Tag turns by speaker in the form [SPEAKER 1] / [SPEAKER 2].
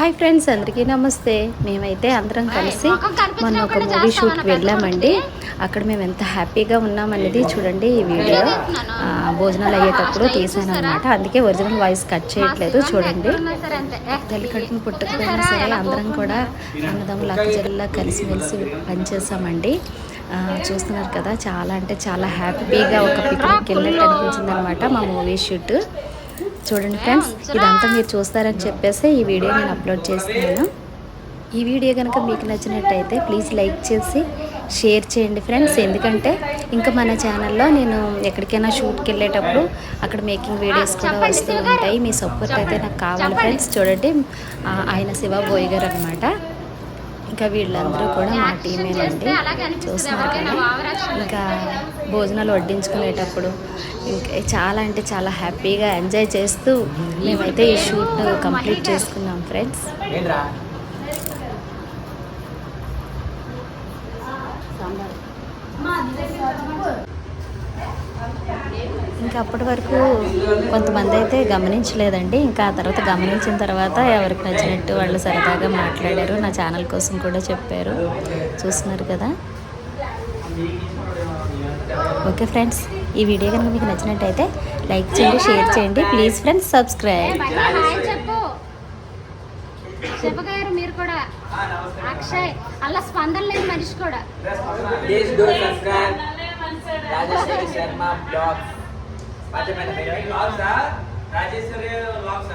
[SPEAKER 1] Hi friends అందరికీ నమస్తే. మేమైతే అందరం కలిసి మొన్న ఒక మూవీ షూట్కి వెళ్ళామండి. అక్కడ మేము ఎంత హ్యాపీగా ఉన్నామనేది చూడండి ఈ వీడియో భోజనాలు అయ్యేటప్పుడు తీసాను అనమాట అందుకే ఒరిజినల్ వాయిస్ కట్ చేయట్లేదు చూడండి. తల్లికట్టును పుట్టకపోయినా సరే అందరం కూడా అన్నదమ్ములు అక్కచెల్లా కలిసిమెలిసి పనిచేసామండి. చూస్తున్నారు కదా చాలా అంటే చాలా హ్యాపీగా ఒక పిక్నిక్ వెళ్ళినట్టు అనిపించింది అనమాట మా మూవీ షూట్ చూడండి ఫ్రెండ్స్ ఇదంతా మీరు చూస్తారని చెప్పేసి ఈ వీడియో నేను అప్లోడ్ చేస్తున్నాను. ఈ వీడియో కనుక మీకు నచ్చినట్టయితే ప్లీజ్ లైక్ చేసి షేర్ చేయండి ఫ్రెండ్స్. ఎందుకంటే ఇంకా మన ఛానల్లో నేను ఎక్కడికైనా షూట్కి వెళ్ళేటప్పుడు అక్కడ మేకింగ్ వీడియోస్ కూడా వస్తూ ఉంటాయి. మీ సపోర్ట్ అయితే నాకు కావాలి ఫ్రెండ్స్. చూడండి ఆయన శివ బోయ్ గారు అనమాట ఇంకా వీళ్ళందరూ కూడా మా టీమేనండి. చూస్తున్నారు కదా ఇంకా భోజనాలు వడ్డించుకునేటప్పుడు ఇంకా చాలా అంటే చాలా హ్యాపీగా ఎంజాయ్ చేస్తూ మేమైతే ఈ షూట్ కంప్లీట్ చేసుకున్నాం ఫ్రెండ్స్.
[SPEAKER 2] ఏంద్రా?
[SPEAKER 1] ఇంకా అప్పటి వరకు కొంతమంది అయితే గమనించలేదండి. ఇంకా ఆ తర్వాత గమనించిన తర్వాత ఎవరికి నచ్చినట్టు వాళ్ళు సరదాగా మాట్లాడారు. నా ఛానల్ కోసం కూడా చెప్పారు. చూస్తున్నారు కదా. ఓకే ఫ్రెండ్స్ ఈ వీడియో కనుక మీకు నచ్చినట్టయితే లైక్ చేయండి షేర్ చేయండి. Please friends subscribe.
[SPEAKER 3] చెప్పగారు మీరు కూడా. అక్షయ్ అలా స్పందన లేదు మనిషి కూడా.
[SPEAKER 2] Please do subscribe Rajeshwari Sharma blogs మర్చిపోయిన పేరు బ్లాగ్స్. రాజేశ్వరి బ్లాగ్స్